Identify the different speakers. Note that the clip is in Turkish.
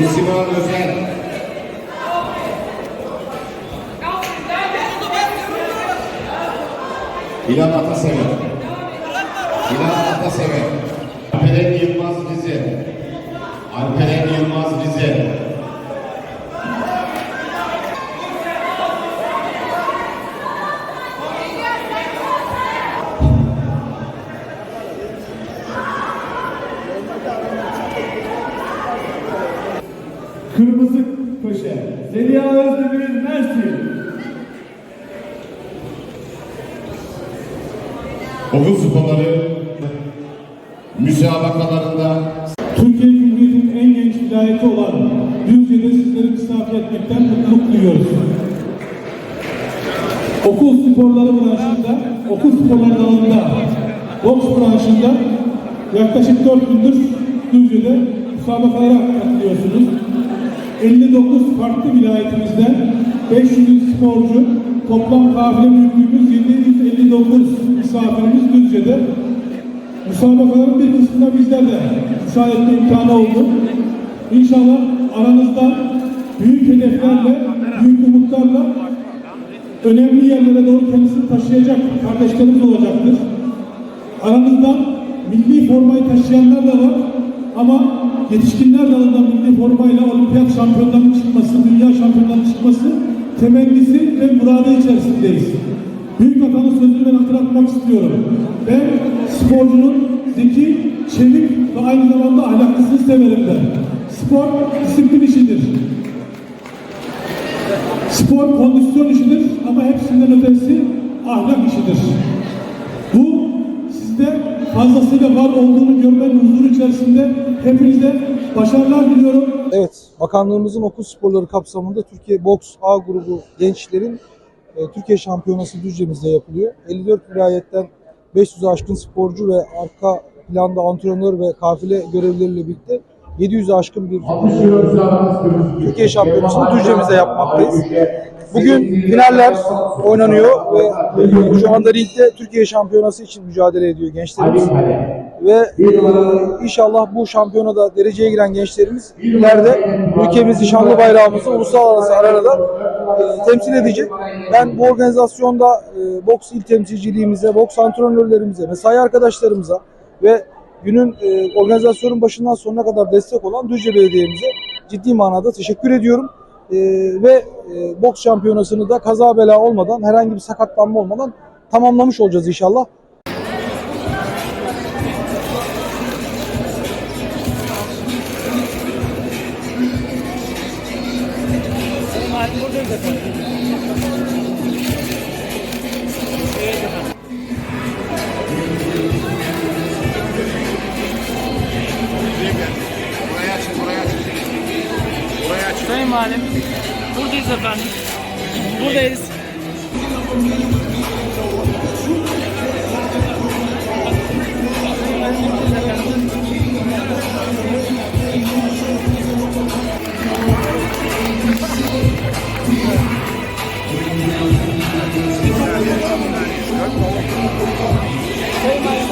Speaker 1: Nursiman Özen. Hilal Atasever. Hilal Atasever. Alperen Okul sporları müsabakalarında
Speaker 2: Türkiye Cumhuriyeti'nin en genç vilayeti olan Düzce'de sizleri misafir etmekten mutluluk duyuyoruz. Okul sporları branşında, okul sporları dalında, boks branşında yaklaşık 4 gündür Düzce'de müsabakalara katılıyorsunuz. 59 farklı vilayetimizden 500 sporcu, toplam kafile büyüklüğümüz 759 misafirimiz Düzce'de. Müsabakaların bir kısmında bizler de müsaade imkanı oldu. İnşallah aranızda büyük hedeflerle, büyük umutlarla önemli yerlere doğru kendisini taşıyacak kardeşlerimiz olacaktır. Aranızdan milli formayı taşıyanlar da var ama yetişkinler dalında milli formayla olimpiyat şampiyonlarının çıkması, dünya şampiyonlarının çıkması temennisi ve muradı içerisindeyiz. Büyük atanın sözünü ben hatırlatmak istiyorum. Ben sporcunun zeki, çevik ve aynı zamanda ahlaklısını severim der. Spor disiplin işidir. Spor kondisyon işidir ama hepsinden ötesi ahlak işidir. Bu sizde fazlasıyla var olduğunu görmenin huzuru içerisinde hepinize başarılar diliyorum.
Speaker 3: Evet, bakanlığımızın okul sporları kapsamında Türkiye Boks A grubu gençlerin e, Türkiye Şampiyonası Düzce'mizde yapılıyor. 54 vilayetten 500'ü aşkın sporcu ve arka planda antrenör ve kafile görevlileriyle birlikte 700'ü aşkın bir Türkiye Şampiyonası'nı Düzce'mizde yapmaktayız. Bugün finaller oynanıyor ve şu anda ligde Türkiye Şampiyonası için mücadele ediyor gençlerimiz. Ve inşallah bu şampiyonada dereceye giren gençlerimiz ileride ülkemizi, şanlı bayrağımızı uluslararası arenada temsil edecek. Ben bu organizasyonda e, boks il temsilciliğimize, boks antrenörlerimize, mesai arkadaşlarımıza ve günün e, organizasyonun başından sonuna kadar destek olan Düzce Belediye'mize ciddi manada teşekkür ediyorum. E, ve e, boks şampiyonasını da kaza bela olmadan, herhangi bir sakatlanma olmadan tamamlamış olacağız inşallah.
Speaker 4: Aynı buradayız efendim. Evet
Speaker 1: efendim. Buraya açın, buraya açın. Buraya açın. Sayın Valim, buradayız efendim. Buradayız. En